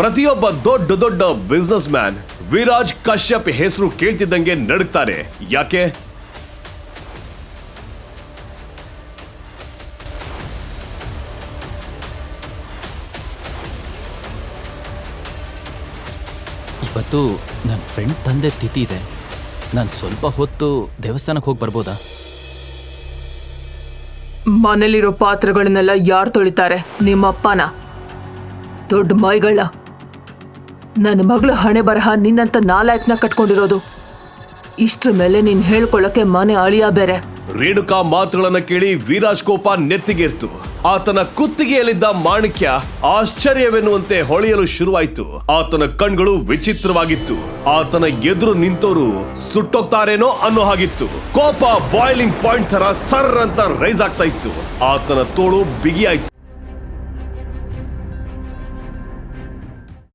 ಪ್ರತಿಯೊಬ್ಬ ದೊಡ್ಡ ದೊಡ್ಡ ಬಿಸ್ನೆಸ್ ಮ್ಯಾನ್ ವಿರಾಜ್ ಕಶ್ಯಪ್ ಹೆಸರು ಕೇಳ್ತಿದ್ದಂಗೆ ನಡುಕ್ತಾರೆ ಯಾಕೆ? ಇವತ್ತು ನನ್ನ ಫ್ರೆಂಡ್ ತಂದೆ ತಿಥಿ ಇದೆ. ನಾನು ಸ್ವಲ್ಪ ಹೊತ್ತು ದೇವಸ್ಥಾನಕ್ಕೆ ಹೋಗಿ ಬರ್ಬೋದಾ? ಮನೇಲಿರೋ ಪಾತ್ರಗಳನ್ನೆಲ್ಲ ಯಾರು ತೊಳಿತಾರೆ? ನಿಮ್ಮಪ್ಪನ? ದೊಡ್ಡ ಮೈಗಳ ನನ್ನ ಮಗಳ ಹಣೆ ಬರಹ ನಿನ್ನಂತ ನಾಲಾಯಕ್ನ ಕಟ್ಕೊಂಡಿರೋದು. ಇಷ್ಟ್ರ ಮೇಲೆ ನೀನ್ ಹೇಳ್ಕೊಳ್ಳಕ್ಕೆ ಮನೆ ಅಳಿಯ ಬೇರೆ. ರೇಣುಕಾ ಮಾತುಗಳನ್ನ ಕೇಳಿ ವೀರಾಜ್ ಕೋಪ ನೆತ್ತಿಗೇರ್ತು. ಆತನ ಕುತ್ತಿಗೆಯಲ್ಲಿದ್ದ ಮಾಣಿಕ್ಯ ಆಶ್ಚರ್ಯವೆನ್ನುವಂತೆ ಹೊಳೆಯಲು ಶುರುವಾಯಿತು. ಆತನ ಕಣ್ಗಳು ವಿಚಿತ್ರವಾಗಿತ್ತು. ಆತನ ಎದುರು ನಿಂತೋರು ಸುಟ್ಟೋಗ್ತಾರೇನೋ ಅನ್ನೋ ಹಾಗಿತ್ತು. ಕೋಪ ಬಾಯ್ಲಿಂಗ್ ಪಾಯಿಂಟ್ ತರ ಸರ್ ಅಂತ ರೈಸ್ ಆಗ್ತಾ ಇತ್ತು. ಆತನ ತೋಳು ಬಿಗಿಯಾಯ್ತು.